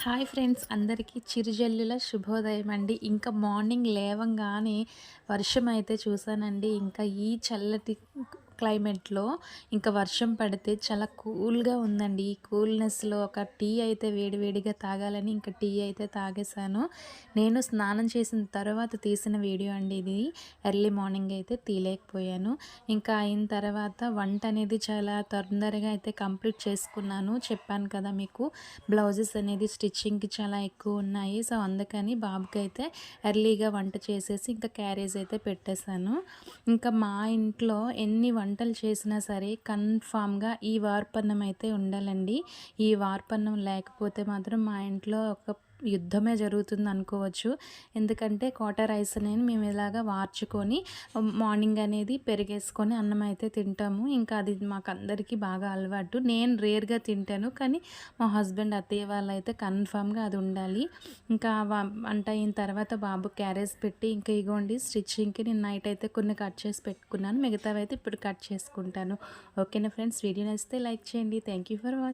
Hi friends అందరికీ చిరుజల్లుల శుభోదయం అండి. ఇంకా మార్నింగ్ లేవంగానే వర్షం అయితే చూసానండి ఇంకా ఈ చల్లటి క్లైమేట్లో ఇంకా వర్షం పడితే చాలా కూల్గా ఉందండి. ఈ కూల్నెస్లో ఒక టీ అయితే వేడివేడిగా తాగాలని ఇంకా టీ అయితే తాగేశాను. నేను స్నానం చేసిన తర్వాత తీసిన వీడియో అండి ఇది. ఎర్లీ మార్నింగ్ అయితే తీయలేకపోయాను. ఇంకా అయిన తర్వాత వంట అనేది చాలా తొందరగా అయితే కంప్లీట్ చేసుకున్నాను. చెప్పాను కదా మీకు బ్లౌజెస్ అనేది స్టిచ్చింగ్కి చాలా ఎక్కువ ఉన్నాయి. సో అందుకని బాబుకి అయితే ఎర్లీగా వంట చేసేసి ఇంకా క్యారేజ్ అయితే పెట్టేశాను. ఇంకా మా ఇంట్లో ఎన్ని వంట వంటలు చేసినా సరే కన్ఫామ్గా ఈ వార్పన్నం అయితే ఉండాలండి. ఈ వార్పన్నం లేకపోతే మాత్రం మా ఇంట్లో ఒక యుద్ధమే జరుగుతుంది అనుకోవచ్చు. ఎందుకంటే కోట రైస్ అనేది మేము ఇలాగ వార్చుకొని మార్నింగ్ అనేది పెరిగేసుకొని అన్నం అయితే తింటాము. ఇంకా అది మాకు అందరికీ బాగా అలవాటు. నేను రేర్గా తింటాను కానీ మా హస్బెండ్ అత్తయ్య వాళ్ళు అయితే కన్ఫామ్గా అది ఉండాలి. ఇంకా వంట అయిన తర్వాత బాబు క్యారేజ్ పెట్టి ఇంకా ఇగోండి స్టిచ్చింగ్కి నేను నైట్ అయితే కొన్ని కట్ చేసి పెట్టుకున్నాను. మిగతావి అయితే ఇప్పుడు కట్ చేసుకుంటాను. ఓకేనా ఫ్రెండ్స్? వీడియో నచ్చితే లైక్ చేయండి. Thank you for watching